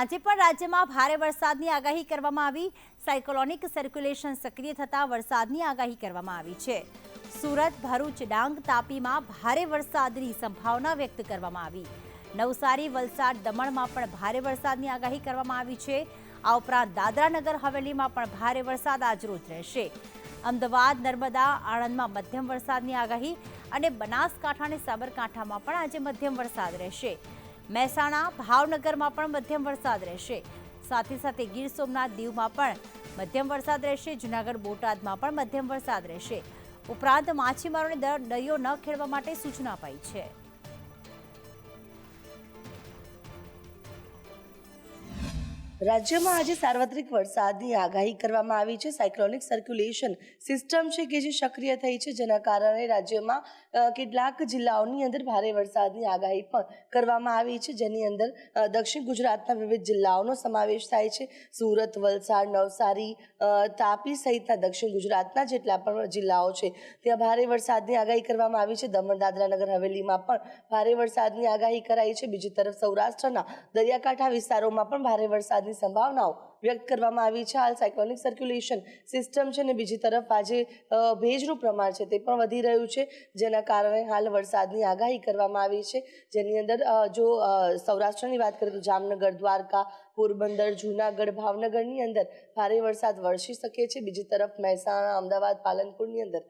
આજે પણ રાજ્યમાં ભારે વરસાદની આગાહી કરવામાં આવી. સાયકોલોનિક સર્ક્યુલેશન સક્રિય થતાં વરસાદની આગાહી કરવામાં આવી છે. સુરત, ભરૂચ, ડાંગ તાપીમાં ભારે વરસાદની સંભાવના વ્યક્ત કરવામાં આવી. નવસારી, વલસાડ દમણમાં પણ ભારે વરસાદની આગાહી કરવામાં આવી છે. આ ઉપરાંત દાદરાનગર, હવેલીમાં પણ ભારે વરસાદ આજરોજ રહેશે. અમદાવાદ, નર્મદા, આણંદમાં મધ્યમ વરસાદની આગાહી અને બનાસકાંઠા અને સાબરકાંઠામાં પણ આજે મધ્યમ વરસાદ રહેશે. મહેસાણા, ભાવનગરમાં પણ મધ્યમ વરસાદ રહેશે. સાથે સાથે ગીર સોમનાથ દીવમાં પણ મધ્યમ વરસાદ રહેશે. જૂનાગઢ, બોટાદમાં પણ મધ્યમ વરસાદ રહેશે. ઉપરાંત માછીમારોને દર દરિયો ન ખેડવા માટે સૂચના અપાઈ છે. રાજ્યમાં આજે સાર્વત્રિક વરસાદની આગાહી કરવામાં આવી છે. સાયક્લોનિક સર્ક્યુલેશન સિસ્ટમ છે કે જે સક્રિય થઈ છે, જેના કારણે રાજ્યમાં કેટલાક જિલ્લાઓની અંદર ભારે વરસાદની આગાહી પણ કરવામાં આવી છે. જેની અંદર દક્ષિણ ગુજરાતના વિવિધ જિલ્લાઓનો સમાવેશ થાય છે. સુરત, વલસાડ, નવસારી તાપી સહિતના દક્ષિણ ગુજરાતના જેટલા પણ જિલ્લાઓ છે, ત્યાં ભારે વરસાદની આગાહી કરવામાં આવી છે. દમણ, દાદરા નગર, હવેલીમાં પણ ભારે વરસાદની આગાહી કરાઈ છે. બીજી તરફ સૌરાષ્ટ્રના દરિયાકાંઠા વિસ્તારોમાં પણ ભારે વરસાદની સંભાવનાઓ વ્યક્ત કરવામાં આવી છે. હાલ સાયક્લોનિક સર્ક્યુલેશન સિસ્ટમ છે ને બીજી તરફ આજે ભેજનું પ્રમાણ છે તે પણ વધી રહ્યું છે. જેના કારણે હાલ વરસાદની આગાહી કરવામાં આવી છે. જેની અંદર જો સૌરાષ્ટ્રની વાત કરીએ તો જામનગર, દ્વારકા, પોરબંદર, જૂનાગઢ, ભાવનગરની અંદર ભારે વરસાદ વરસી શકે છે. બીજી તરફ મહેસાણા, અમદાવાદ, પાલનપુરની અંદર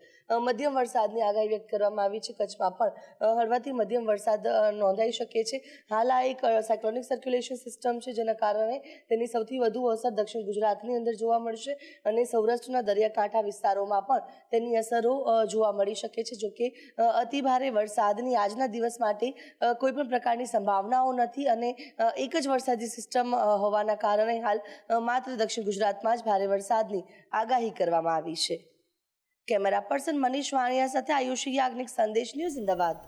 મધ્યમ વરસાદની આગાહી વ્યક્ત કરવામાં આવી છે. કચ્છમાં પણ હળવાથી મધ્યમ વરસાદ નોંધાઈ શકે છે. હાલ આ એક સાયક્લોનિક સર્ક્યુલેશન સિસ્ટમ છે જેના કારણે તેની સૌથી વધુ અસર દક્ષિણ ગુજરાતની અંદર જોવા મળશે અને સૌરાષ્ટ્રના દરિયાકાંઠા વિસ્તારોમાં પણ તેની અસરો જોવા મળી શકે છે. જોકે અ, અતિ ભારે વરસાદની આજના દિવસ માટે કોઈ પણ પ્રકારની સંભાવનાઓ નથી અને એક જ વરસાદી સિસ્ટમ હોવાના કારણે હાલ માત્ર દક્ષિણ ગુજરાતમાં જ ભારે વરસાદની આગાહી કરવામાં આવી છે. કેમેરા પર્સન મનીષ વાણિયા સાથે આયુષી યાજ્ઞિક સંદેશ ન્યૂઝ અમદાવાદ.